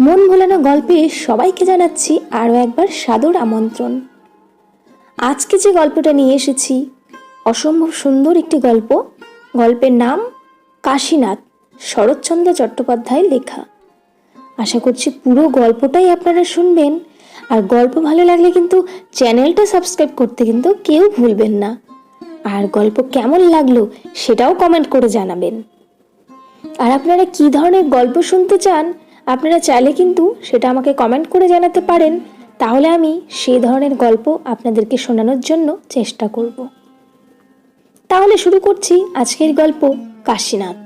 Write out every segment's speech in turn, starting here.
মন ভোলানো গল্পে সবাইকে জানাচ্ছি আরও একবার সাদর আমন্ত্রণ। আজকে যে গল্পটা নিয়ে এসেছি, অসম্ভব সুন্দর একটি গল্প। গল্পের নাম কাশীনাথ, শরৎচন্দ্র চট্টোপাধ্যায়ের লেখা। আশা করছি পুরো গল্পটাই আপনারা শুনবেন। আর গল্প ভালো লাগলে কিন্তু চ্যানেলটা সাবস্ক্রাইব করতে কিন্তু কেউ ভুলবেন না। আর গল্প কেমন লাগল সেটাও কমেন্ট করে জানাবেন। আর আপনারা কী ধরনের গল্প শুনতে চান আপনারা চাইলে কিন্তু সেটা আমাকে কমেন্ট করে জানাতে পারেন। তাহলে আমি সেই ধরনের গল্প আপনাদেরকে শোনানোর জন্য চেষ্টা করব। তাহলে শুরু করছি আজকের গল্প কাশীনাথ।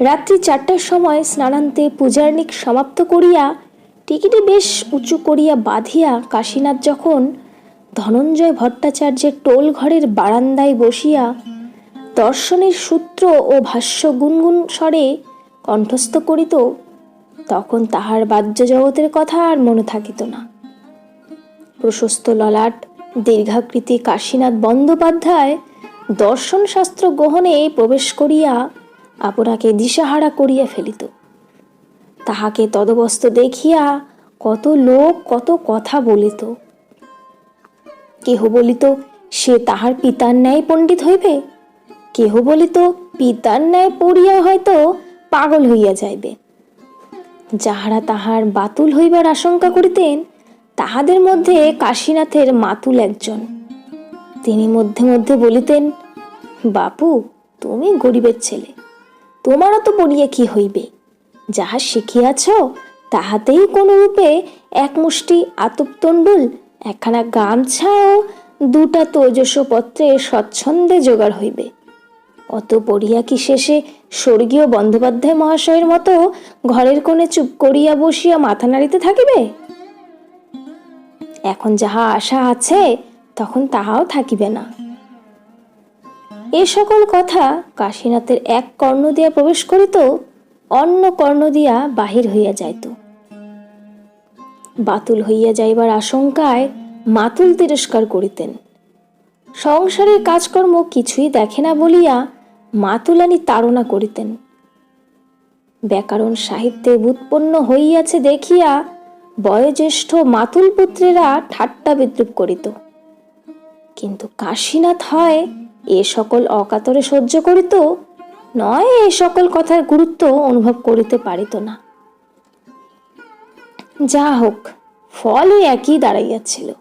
রাত্রি চারটার সময় স্নানান্তে পূজার্নিক সমাপ্ত করিয়া টিকিটে বেশ উঁচু করিয়া বাঁধিয়া কাশীনাথ যখন ধনঞ্জয় ভট্টাচার্যের টোল ঘরের বারান্দায় বসিয়া দর্শনের সূত্র ও ভাষ্য গুনগুন স্বরে কণ্ঠস্থ করিত তখন তাহার বাহ্য জগতের কথা আর মনে থাকিত না। প্রশস্ত ললাট, দীর্ঘাকৃতি কাশীনাথ বন্দ্যোপাধ্যায় দর্শনশাস্ত্র গ্রহণে প্রবেশ করিয়া আপনাকে দিশাহারা করিয়া ফেলিত। তাহাকে তদবস্ত দেখিয়া কত লোক কত কথা বলিত। কেহ বলিত, সে তাহার পিতার ন্যায় পণ্ডিত হইবে? কেহ বলিত, পিতার ন্যায় পড়িয়া হয়তো পাগল হইয়া যাইবে। যাহারা তাহার বাতুল হইবার আশঙ্কা করিতেন, তাহাদের মধ্যে কাশীনাথের মাতুল একজন। তিনি মধ্যে মধ্যে বলিতেন, বাপু, তুমি গরিবের ছেলে, তোমারও তো পড়িয়া কি হইবে? যাহা শিখিয়াছ, তাহাতেই কোনো রূপে এক মুষ্টি আতপতণ্ডুল একখানা গামছা ও দুটা তৈজসপত্রে স্বচ্ছন্দে জোগাড় হইবে। অত পড়িয়া কি শেষে স্বর্গীয় বন্দ্যোপাধ্যায় মহাশয়ের মতো ঘরের কোণে চুপ করিয়া বসিয়া মাথা নাড়িতে থাকিবে? এখন যাহা আশা আছে, তখন তাহাও থাকিবে না। এ সকল কথা কাশীনাথের এক কর্ণ দিয়া প্রবেশ করিত, অন্য কর্ণ দিয়া বাহির হইয়া যাইত। বাতুল হইয়া যাইবার আশঙ্কায় মাতুল তিরস্কার করিতেন। সংসারের কাজকর্ম কিছুই দেখে না বলিয়া মাতুলানি তাড়না করিতেন। ব্যাকরণ সাহিত্যে উৎপন্ন হইয়াছে দেখিয়া বয়োজ্যেষ্ঠ মাতুল পুত্রেরা ঠাট্টা বিদ্রুপ করিত। কিন্তু কাশীনাথ হয় এ সকল অকাতরে সহ্য করিত, নয় এ সকল কথার গুরুত্ব অনুভব করিতে পারিত না। যা হোক ফল ওই একই দাঁড়াইয়াছিল।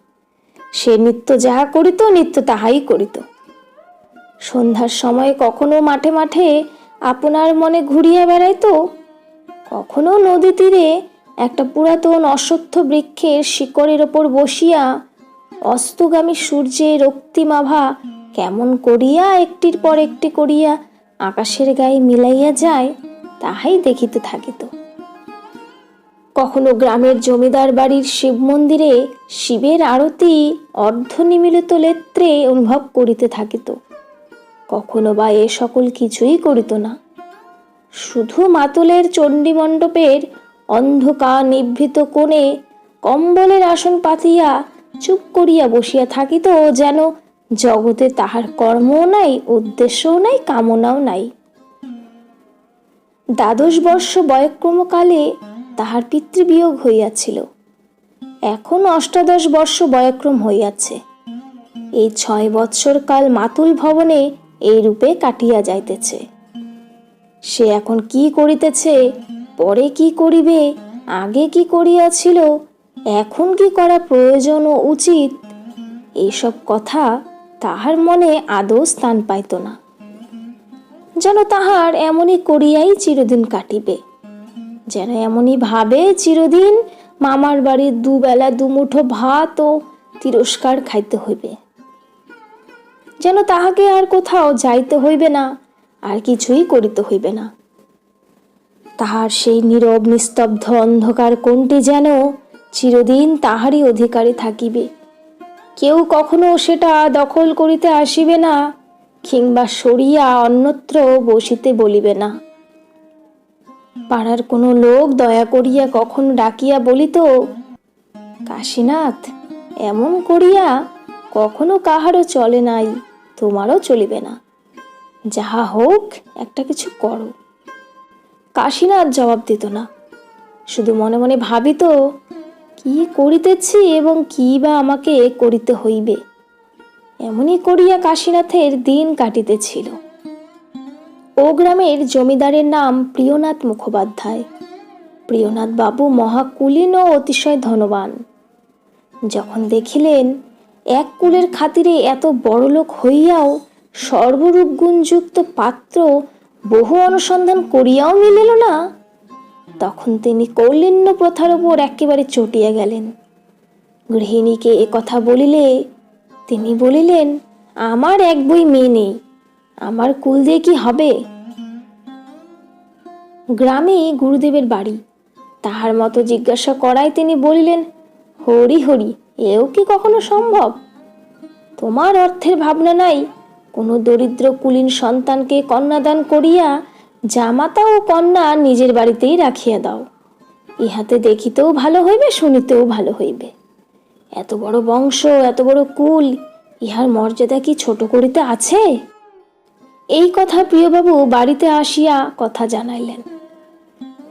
সে নিত্য যাহা করিত, নিত্য তাহাই করিত। সন্ধ্যার সময় কখনো মাঠে মাঠে আপনার মনে ঘুরিয়া বেড়াইতো কখনো নদী তীরে একটা পুরাতন অশ্বত্থ বৃক্ষের শিকড়ের ওপর বসিয়া অস্তগামী সূর্যের রক্তিমাভা কেমন করিয়া একটির পর একটি করিয়া আকাশের গায়ে মিলাইয়া যায়, তাহাই দেখিতে থাকিত কখনো গ্রামের জমিদার বাড়ির শিব মন্দিরে শিবের আরতি অর্ধনিমিলিত নেত্রে অনুভব করিতে থাকিত কখনো বা এ সকল কিছুই করিত না। শুধু মাতুলের চণ্ডী মণ্ডপের অন্ধকার নিভৃত কোণে কম্বলের আসন পাতিয়া চুপ করিয়া বসিয়া থাকিত যেন জগতে তাহার কর্মও নাই, উদ্দেশ্যও নাই, কামনাও নাই। দ্বাদশ বর্ষ বয়ক্রমকালে তাহার পিতৃবিয়োগ হইয়াছিল। এখন অষ্টাদশ বর্ষ বয়ক্রম হইয়াছে। এই ছয় বৎসর কাল মাতুল ভবনে এই রূপে কাটিয়া যাইতেছে। সে এখন কি করিতেছে, পরে কি করিবে, আগে কি করিয়াছিল, এখন কি করা প্রয়োজন ও উচিত এইসব কথা তাহার মনে আদৌ স্থান পাইত না। যেন তাহার এমনই করিয়াই চিরদিন কাটিবে, যেন এমনই ভাবে চিরদিন মামার বাড়ির দুবেলা দুমুঠো ভাত ও তিরস্কার খাইতে হইবে। যেন তাহাকে আর কোথাও যাইতে হইবে না, আর কিছুই করিতে হইবে না। তাহার সেই নীরব, নিস্তব্ধ অন্ধকার কোনটি যেন চিরদিন তাহারই অধিকারে থাকিবে। কেউ কখনো সেটা দখল করিতে আসিবে না, কিংবা সরিয়া অন্যত্র বসিতে বলিবে না। পাড়ার কোনো লোক দয়া করিয়া কখন ডাকিয়া বলিত, কাশীনাথ, এমন করিয়া কখনো কাহারও চলে নাই তোমারও চলিবে না। যাহা হোক, একটা কিছু করো। কাশীনাথ জবাব দিত না। শুধু মনে মনে ভাবি তো কি করিতেছি এবং কি বা আমাকে করিতে হইবে? এমনই করিয়া কাশীনাথের দিন কাটিতেছিল। ও গ্রামের জমিদারের নাম প্রিয়নাথ মুখোপাধ্যায়। প্রিয়নাথ বাবু মহাকুলীন ও অতিশয় ধনবান। যখন দেখিলেন এক কুলের খাতিরে এত বড়লোক হইয়াও সর্বরূপ গুণযুক্ত পাত্র বহু অনুসন্ধান করিয়াও মিলিল না? তখন তিনি কৌলিন্য প্রথার ওপর একেবারে চটিয়া গেলেন। গৃহিণীকে এ কথা বলিলে তিনি বলিলেন, আমার এক বই মেয়ে নেই, আমার কুল দিয়ে কি হবে? গ্রামে গুরুদেবের বাড়ি। তাহার মতো জিজ্ঞাসা করায় তিনি বলিলেন, হরি হরি এও কি কখনো সম্ভব? তোমার অর্থের ভাবনা নাই, কোনো দরিদ্র কুলীন সন্তানকে কন্যাদান করিয়া জামাতা ও কন্যা নিজের বাড়িতেই রাখিয়া দাও। ইহাতে দেখিতেও ভালো হইবে, শুনিতেও ভালো হইবে। এত বড় বংশ, এত বড় কুল, ইহার মর্যাদা কি ছোট করিতে আছে? এই কথা প্রিয়বাবু বাড়িতে আসিয়া কথা জানাইলেন।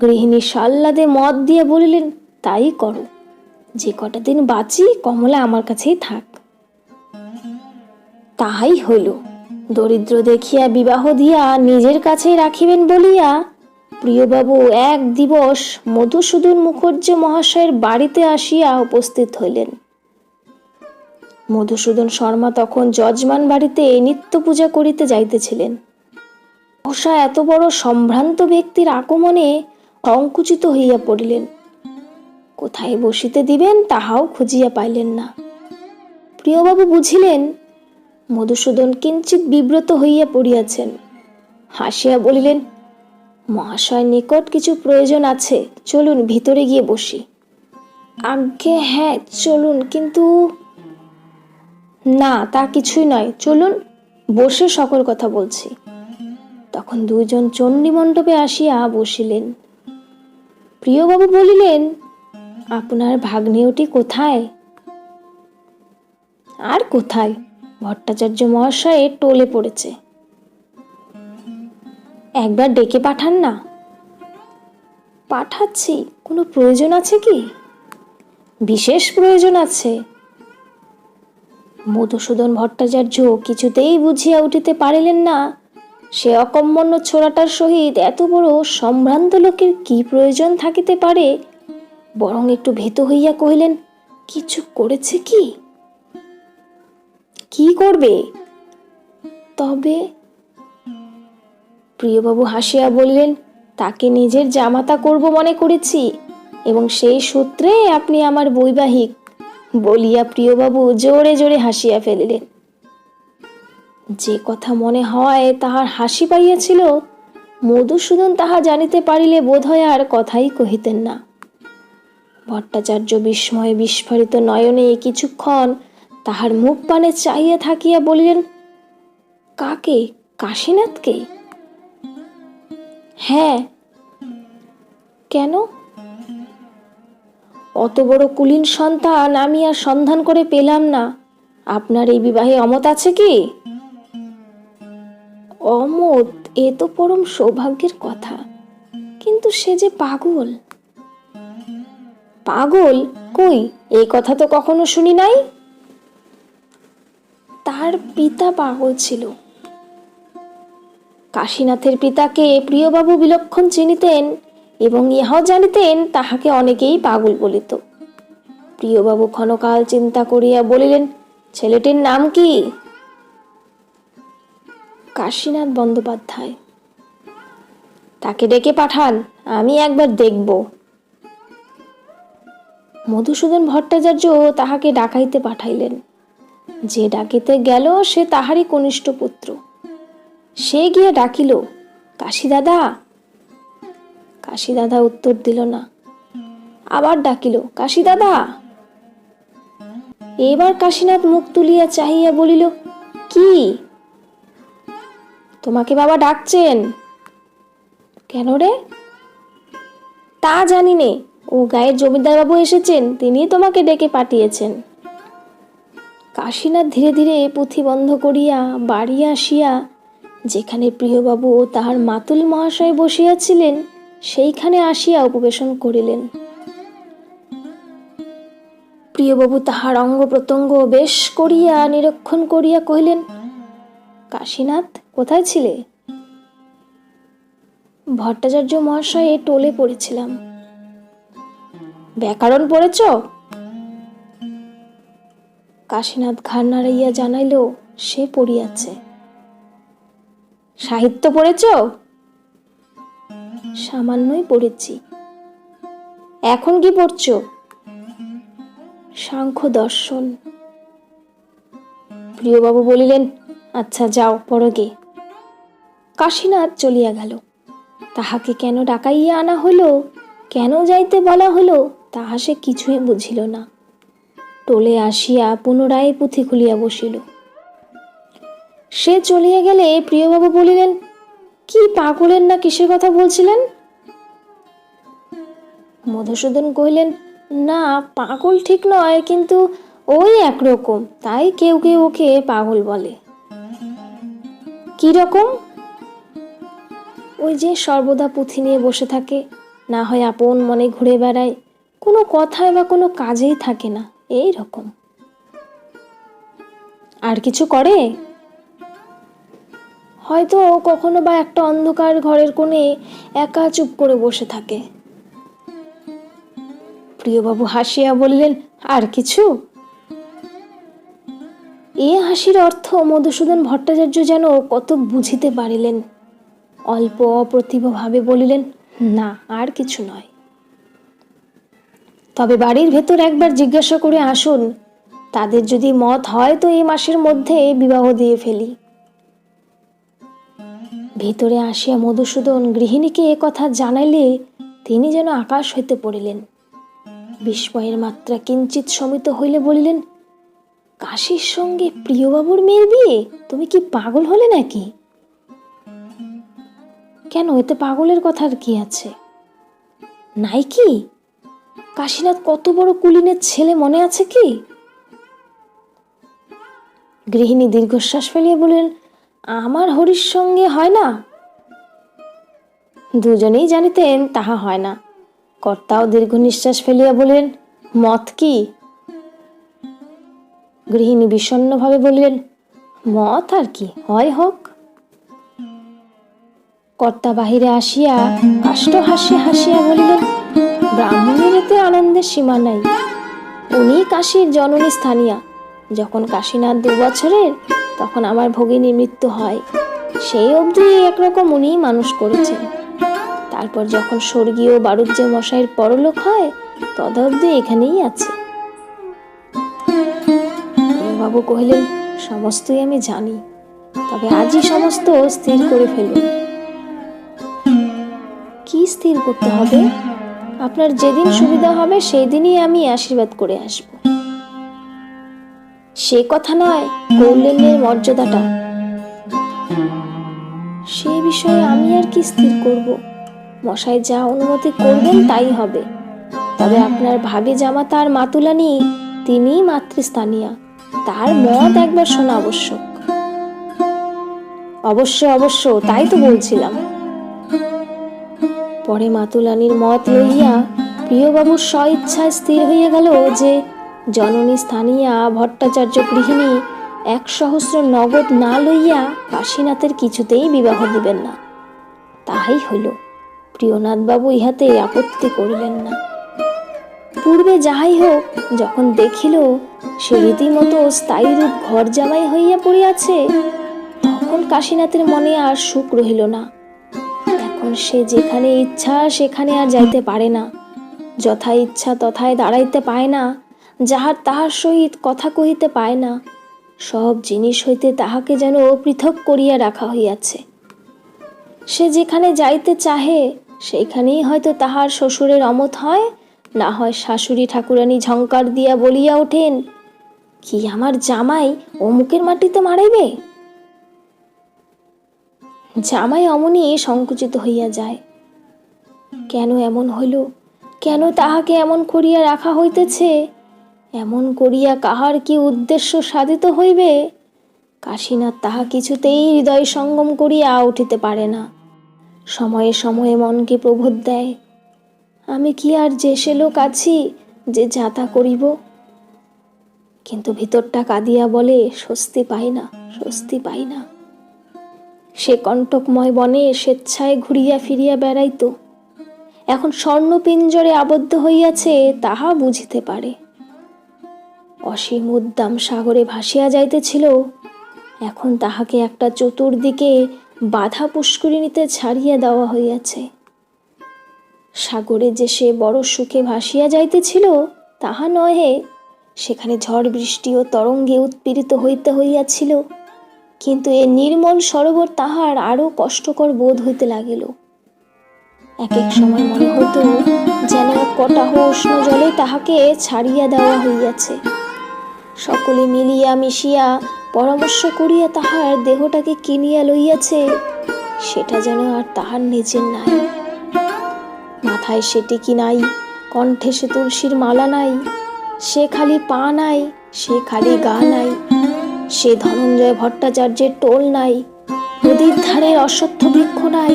গৃহিণী সাল্লাদে মত দিয়ে বলিলেন, তাই করো। যে কটা দিন বাঁচি, কমলা আমার কাছেই থাক। তাহাই হইল। দরিদ্র দেখিয়া বিবাহ দিয়া নিজের কাছেই রাখিবেন বলিয়া প্রিয়বাবু এক দিবস মধুসূদন মুখর্জি মহাশয়ের বাড়িতে আসিয়া উপস্থিত হইলেন। মধুসূদন শর্মা তখন যজমান বাড়িতে নিত্য পূজা করিতে যাইতেছিলেন। বসা এত বড় সম্ভ্রান্ত ব্যক্তির আগমনে সংকুচিত হইয়া পড়িলেন। কোথায় বসিতে দিবেন তাহাও খুঁজিয়া পাইলেন না। প্রিয়বাবু বুঝিলেন, মধুসূদন কিঞ্চিত বিব্রত হইয়া পড়িয়াছেন। হাসিয়া বলিলেন, মহাশয় নিকট কিছু প্রয়োজন আছে, চলুন ভিতরে গিয়ে বসি। আজ্ঞে হ্যাঁ চলুন, কিন্তু না, তা কিছুই নয়, চলুন, বসে সকল কথা বলছি। তখন দুইজন চণ্ডী মণ্ডপে আসিয়া বসিলেন। প্রিয়বাবু বলিলেন আপনার ভাগ্নেয়টি কোথায়? আর কোথায়? ভট্টাচার্য মহাশয়ে টোলে পড়েছে। একবার ডেকে পাঠান না। পাঠাচ্ছি, কোনো প্রয়োজন আছে কি? বিশেষ প্রয়োজন আছে। মধুসূদন ভট্টাচার্য কিছুতেই বুঝিয়া উঠিতে পারিলেন না, সে অকম্মন্য ছোড়াটার সহিত এত বড় সম্ভ্রান্ত লোকের কি প্রয়োজন থাকিতে পারে বরং একটু ভীত হইয়া কহিলেন, কিছু করেছে কি? কি করবে? তবে প্রিয়বাবু হাসিয়া বললেন, তাকে নিজের জামাতা করব মনে করেছি, এবং সেই সূত্রে আপনি আমার বৈবাহিক বলিয়া প্রিয়বাবু জোরে জোরে হাসিয়া ফেলিলেন। যে কথা মনে হয় তাহার হাসি পাইয়াছিল, মধুসূদন তাহা জানিতে পারিলে বোধ হয় আর কথাই কহিতেন না। ভট্টাচার্য বিস্ময়ে বিস্ফোরিত নয়নে কিছুক্ষণ তাহার মুখ পানে চাইয়া থাকিয়া বলিলেন, কাকে? কাশীনাথকে? হ্যাঁ। কেন? অত বড় কুলীন সন্তান আমি আর সন্ধান করে পেলাম না। আপনার এই বিবাহে অমত আছে কি? অমত? এ তো পরম সৌভাগ্যের কথা। কিন্তু সে যে পাগল! পাগল? কই? এই কথা তো কখনো শুনি নাই? তার পিতা পাগল ছিল। কাশীনাথের পিতাকে প্রিয়বাবু বিলক্ষণ চিনিতেন এবং ইহাও জানিতেন তাহাকে অনেকেই পাগল বলিত। প্রিয়বাবু ক্ষণকাল চিন্তা করিয়া বলিলেন, ছেলেটির নাম কি? কাশীনাথ বন্দ্যোপাধ্যায়, তাকে ডেকে পাঠান, আমি একবার দেখব। মধুসূদন ভট্টাচার্য তাহাকে ডাকাইতে পাঠাইলেন। যে ডাকিতে গেল, সে তাহারই কনিষ্ঠ পুত্র। সে গিয়ে ডাকিল, কাশী দাদা। কাশী দাদা উত্তর দিল না। আবার ডাকিল, কাশী দাদা। এবার কাশীনাথ মুখ তুলিয়া চাহিয়া বলিল, কি? তোমাকে বাবা ডাকছেন? কেন রে? তা জানি নে ও গায়ের জমিদার বাবু এসেছেন তিনি তোমাকে ডেকে পাঠিয়েছেন। কাশীনাথ ধীরে ধীরে পুঁথি বন্ধ করিয়া বাড়ি আসিয়া যেখানে প্রিয়বাবু ও তাহার মাতুল মহাশয় বসিয়াছিলেন, সেইখানে আসিয়া উপবেশন করিলেন। প্রিয়বাবু তাহার অঙ্গ প্রত্যঙ্গ বেশ করিয়া নিরীক্ষণ করিয়া কহিলেন, কাশীনাথ, কোথায় ছিলে? ভট্টাচার্য মহাশয়ে টোলে পড়েছিলাম। ব্যাকরণ পড়েছ? কাশীনাথ ঘাড় নাড়াইয়া জানাইল, সে পড়িয়াছে। সাহিত্য পড়েছ? সামান্যই পড়েছি। এখন কি পড়ছ? সাংখ্য দর্শন। প্রিয়বাবু বলিলেন আচ্ছা যাও পড়গে কাশীনাথ চলিয়া গেল। তাহাকে কেন ডাকাইয়া আনা হলো কেন যাইতে বলা হলো তাহা সে কিছুই বুঝিল না। টোলে আসিয়া পুনরায় পুঁথি খুলিয়া বসিল। সে চলিয়া গেলে প্রিয়বাবু বলিলেন, কি পাগলের না কিসের কথা বলছিলেন? মধুসূদন কহিলেন, না, পাগল ঠিক নয়, কিন্তু ওই একরকম, তাই কেউ কেউ ওকে পাগল বলে। কি রকম? ওই যে সর্বদা পুঁথি নিয়ে বসে থাকে, না হয় আপন মনে ঘুরে বেড়ায়। কোনো কথায় বা কোনো কাজেই থাকে না এই রকম আর কিছু করে? হয়তো কখনো বা একটা অন্ধকার ঘরের কোণে একা চুপ করে বসে থাকে। প্রিয়বাবু হাসিয়া বললেন, আর কিছু? এ হাসির অর্থ মধুসূদন ভট্টাচার্য যেন কত বুঝিতে পারিলেন। অল্প অপ্রতিভভাবে বলিলেন, না, আর কিছু নয়। তবে বাড়ির ভেতর একবার জিজ্ঞাসা করে আসুন। তাদের যদি মত হয় তো এই মাসের মধ্যে বিবাহ দিয়ে ফেলি। ভেতরে আসিয়া মধুসূদন গৃহিণীকে এ কথা জানাইলে তিনি যেন আকাশ হইতে পড়িলেন। বিস্ময়ের মাত্রা কিঞ্চিত সমিত হইলে বলিলেন, কাশির সঙ্গে প্রিয়বাবুর মেয়ের বিয়ে? তুমি কি পাগল হলে নাকি? কেন? এতে পাগলের কথার কি আছে? নাই কি? কাশীনাথ কত বড় কুলিনের ছেলে, মনে আছে কি? গৃহিণী দীর্ঘশ্বাস ফেলিয়ে বললেন, আমার হরির সঙ্গে হয় না? দুজনেই জানিতেন, তাহা হয় না। কর্তাও দীর্ঘ নিঃশ্বাস ফেলিয়া বললেন, মত কি? গৃহিণী বিষণ্ণভাবে বললেন, মত আর কি, হয় হোক। কর্তা বাহিরে আসিয়া কাষ্ট হাসিয়া হাসিয়া বলিলেন ব্রাহ্মণের এতে আনন্দের সীমা নাই। উনি কাশীর জননী স্থানীয়া। যখন কাশীনাথ দু বছরের, তখন আমার ভগিনীর মৃত্যু হয়। সেই অবধি একরকম উনিই মানুষ করেছেন। তারপর যখন স্বর্গীয় বারুজ্য মশাইয়ের পরলোক হয়, তদবধি এখানেই আছে। বাবু কহিলেন, সমস্তই আমি জানি। তবে আজই সমস্ত স্থির করে ফেলুন। কি স্থির করতে হবে? আপনার যেদিন সুবিধা হবে সেই দিনই আমি আশীর্বাদ করে আসব। সে কথা নয় কৌলিন্যের মর্যাদাটা। সে বিষয়ে আমি আর কি স্থির করব? মশাই যা অনুমতি করবেন তাই হবে। তবে আপনার ভাবি জামা তার মাতুলানি তিনি মাতৃস্থানীয়া। তার মত একবার শোনা আবশ্যক। অবশ্য অবশ্য, তাই তো বলছিলাম। পরে মাতুলানির মত লইয়া প্রিয়বাবুর স্বইচ্ছায় স্থির হইয়া গেল যে জননী স্থানীয়া ভট্টাচার্য গৃহিণী এক সহস্র নগদ না লইয়া কাশীনাথের কিছুতেই বিবাহ দিবেন না। তাহাই হইল। প্রিয়নাথবাবু ইহাতে আপত্তি করিলেন না। পূর্বে যাহাই হোক, যখন দেখিল সে রীতিমতো স্থায়ী রূপ ঘর জামাই হইয়া পড়িয়াছে, তখন কাশীনাথের মনে আর সুখ রহিল না। সে যেখানে ইচ্ছা, সেখানে আর যাইতে পারে না। যথা ইচ্ছা, তথায় দাঁড়াইতে পায় না। যাহার তাহার সহিত কথা কহিতে পায় না। সব জিনিস হইতে তাহাকে যেন পৃথক করিয়া রাখা হইয়াছে। সে যেখানে যাইতে চাহে, সেইখানেই হয়তো তাহার শ্বশুরের অমত হয়। না হয় শাশুড়ি ঠাকুরানী ঝঙ্কার দিয়া বলিয়া ওঠেন। কি আমার জামাই অমুকের মাটিতে মারাইবে জামাই অমনি সংকুচিত হইয়া যায়। কেন এমন হইল? কেন তাহাকে এমন করিয়া রাখা হইতেছে? এমন করিয়া কাহার কি উদ্দেশ্য সাধিত হইবে? কাশীনাথ তাহা কিছুতেই হৃদয় সঙ্গম করিয়া উঠিতে পারে না। সময়ে সময়ে মনকে প্রবোধ দেয়। আমি কি আর যে সে লোক আছি, যে যাতা করিব? কিন্তু ভিতরটা কাঁদিয়া বলে, স্বস্তি পাই না, স্বস্তি পাই না। সে কণ্টকময় বনে স্বেচ্ছায় ঘুরিয়া ফিরিয়া বেড়াইত। এখন স্বর্ণ পিঞ্জরে আবদ্ধ হইয়াছে, তাহা বুঝিতে পারে। অসীম উদ্দাম সাগরে ভাসিয়া যাইতেছিল। এখন তাহাকে একটা চতুর্দিকে বাধা পুষ্করিণীতে ছাড়িয়া দেওয়া হইয়াছে। সাগরে যে সে বড় সুখে ভাসিয়া যাইতেছিল, তাহা নহে, সেখানে ঝড় বৃষ্টি ও তরঙ্গে উৎপীড়িত হইতে হইয়াছিল। কিন্তু এ নির্মল সরোবর তাহার আরও কষ্টকর বোধ হইতে লাগিল। এক এক সময় মনে হতো যেন কটাহ উষ্ণ জলে তাহাকে ছাড়িয়া দেওয়া হইয়াছে। সকলে মিলিয়া মিশিয়া পরামর্শ করিয়া তাহার দেহটাকে কিনিয়া লইয়াছে, সেটা যেন আর তাহার নিজের নাই। মাথায় সে টিকি নাই, কণ্ঠে সে তুলসীর মালা নাই, সে খালি পা নাই, সে খালি গা নাই। সে ধনঞ্জয় ভট্টাচার্যের টোল নাই, নদীর ধারের অশ্বত্থ বৃক্ষ নাই,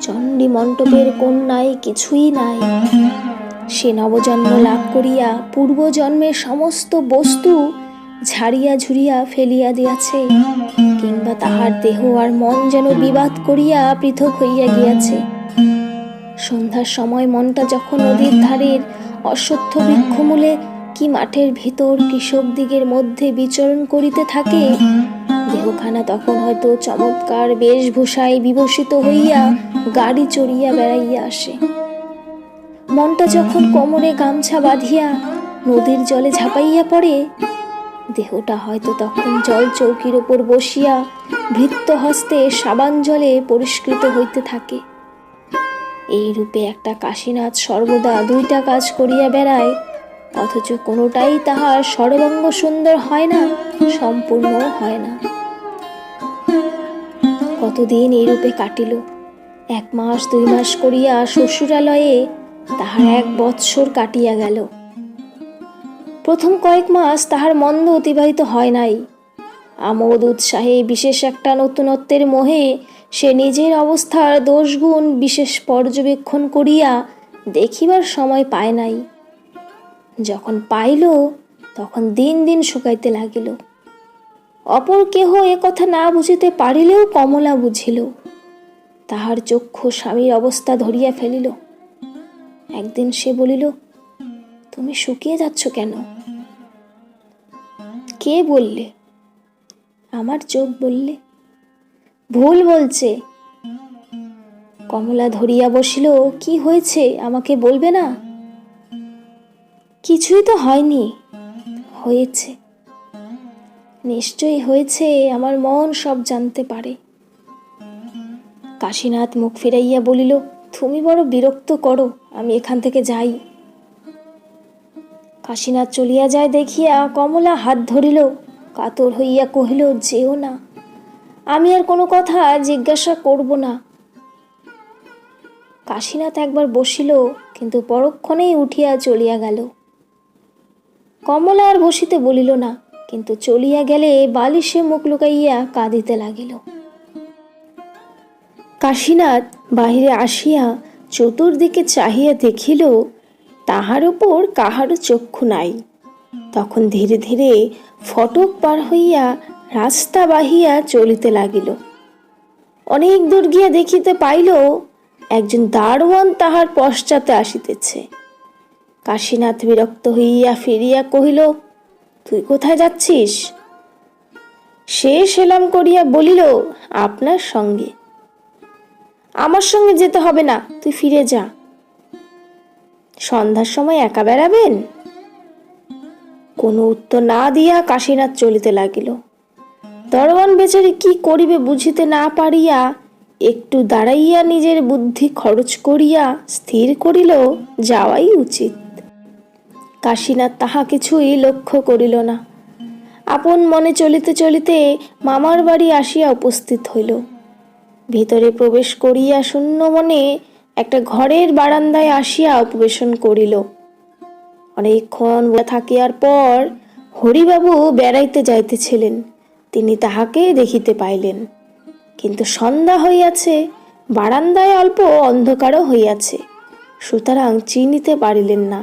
চণ্ডী মণ্ডপের কন্যায় কিছুই নাই। সে নবজন্ম লাভ করিয়া পূর্বজন্মের সমস্ত বস্তু ঝাড়িয়া ঝুরিয়া ফেলিয়া দিয়াছে, কিংবা তাহার দেহ আর মন যেন বিবাদ করিয়া পৃথক হইয়া গিয়াছে। সন্ধ্যার সময় মনটা যখন নদীর ধারের অশ্বত্থ বৃক্ষমূলে কি মাঠের ভিতর কৃষক দিগের মধ্যে বিচরণ করিতে থাকে। দেহখানা তখন হয়তো চমৎকার বেশভূষায় বিবসিত হইয়া গাড়ি চড়িয়া বেড়াইয়া আসে। মনটা যখন কোমরে গামছা বাঁধিয়া নদীর জলে ঝাঁপাইয়া পড়ে, দেহটা হয়তো তখন জল চৌকির ওপর বসিয়া ভৃত্য হস্তে সাবান জলে পরিষ্কৃত হইতে থাকে। এই রূপে একটা কাশীনাথ সর্বদা দুইটা কাজ করিয়া বেড়ায়। অথচ কোনোটাই তাহার সর্বাঙ্গ সুন্দর হয় না, সম্পূর্ণ হয় না। কতদিন এই রূপে কাটিল? এক মাস, দুই মাস করিয়া শ্বশুরালয়ে তাহার এক বৎসর কাটিয়া গেল। প্রথম কয়েক মাস তাহার মন্দ অতিবাহিত হয় নাই। আমোদ উৎসাহে বিশেষ একটা নতুনত্বের মোহে সে নিজের অবস্থার দোষগুণ বিশেষ পর্যবেক্ষণ করিয়া দেখিবার সময় পায় নাই। যখন পাইল, তখন দিন দিন শুকাইতে লাগিল। অপর কেহ এ কথা না বুঝিতে পারিলেও কমলা বুঝিল। তাহার চক্ষু স্বামীর অবস্থা ধরিয়া ফেলিল। একদিন সে বলিল, তুমি শুকিয়ে যাচ্ছ কেন? কে বললে? আমার চোখ বললে। ভুল বলছে। কমলা ধরিয়া বসিল, কি হয়েছে আমাকে বলবে না? কিছুই তো হয়নি। হয়েছে। নিশ্চয়ই হয়েছে, আমার মন সব জানতে পারে। কাশীনাথ মুখ ফিরাইয়া বলিল, তুমি বড় বিরক্ত করো, আমি এখান থেকে যাই। কাশীনাথ চলিয়া যায় দেখিয়া কমলা হাত ধরিল, কাতর হইয়া কহিল, যেও না। আমি আর কোনো কথা জিজ্ঞাসা করব না। কাশীনাথ একবার বসিল, কিন্তু পরক্ষণেই উঠিয়া চলিয়া গেল। কমলা আর বসিতে বলিল না, কিন্তু চলিয়া গেলে বালিশে মুখ লুকাইয়া কাঁদিতে লাগিল। কাশীনাথ বাহিরে আসিয়া চতুর্দিকে চাহিয়া দেখিল, তাহার উপর কাহারও চক্ষু নাই। তখন ধীরে ধীরে ফটক পার হইয়া রাস্তা বাহিয়া চলিতে লাগিল। অনেক দূর গিয়া দেখিতে পাইল, একজন দারোয়ান তাহার পশ্চাতে আসিতেছে। কাশীনাথ বিরক্ত হইয়া ফিরিয়া কহিল, তুই কোথায় যাচ্ছিস? সে সেলাম করিয়া বলিল, আপনার সঙ্গে। আমার সঙ্গে যেতে হবে না, তুই ফিরে যা। সন্ধ্যার সময় একা বেড়াবেন? কোনো উত্তর না দিয়া কাশীনাথ চলিতে লাগিল। দরওয়ান বেচারি কি করিবে বুঝিতে না পারিয়া একটু দাঁড়াইয়া নিজের বুদ্ধি খরচ করিয়া স্থির করিল, যাওয়াই উচিত। কাশীনাথ তাহা কিছুই লক্ষ্য করিল না। আপন মনে চলিতে চলিতে মামার বাড়ি আসিয়া উপস্থিত হইল। ভিতরে প্রবেশ করিয়া শূন্য মনে একটা ঘরের বারান্দায় আসিয়া উপবেশন করিল। অনেকক্ষণ থাকিয়ার পর হরিবাবু বেড়াইতে যাইতেছিলেন। তিনি তাহাকে দেখিতে পাইলেন। কিন্তু সন্ধ্যা হইয়াছে, বারান্দায় অল্প অন্ধকারও হইয়াছে। সুতরাং চিনিতে পারিলেন না।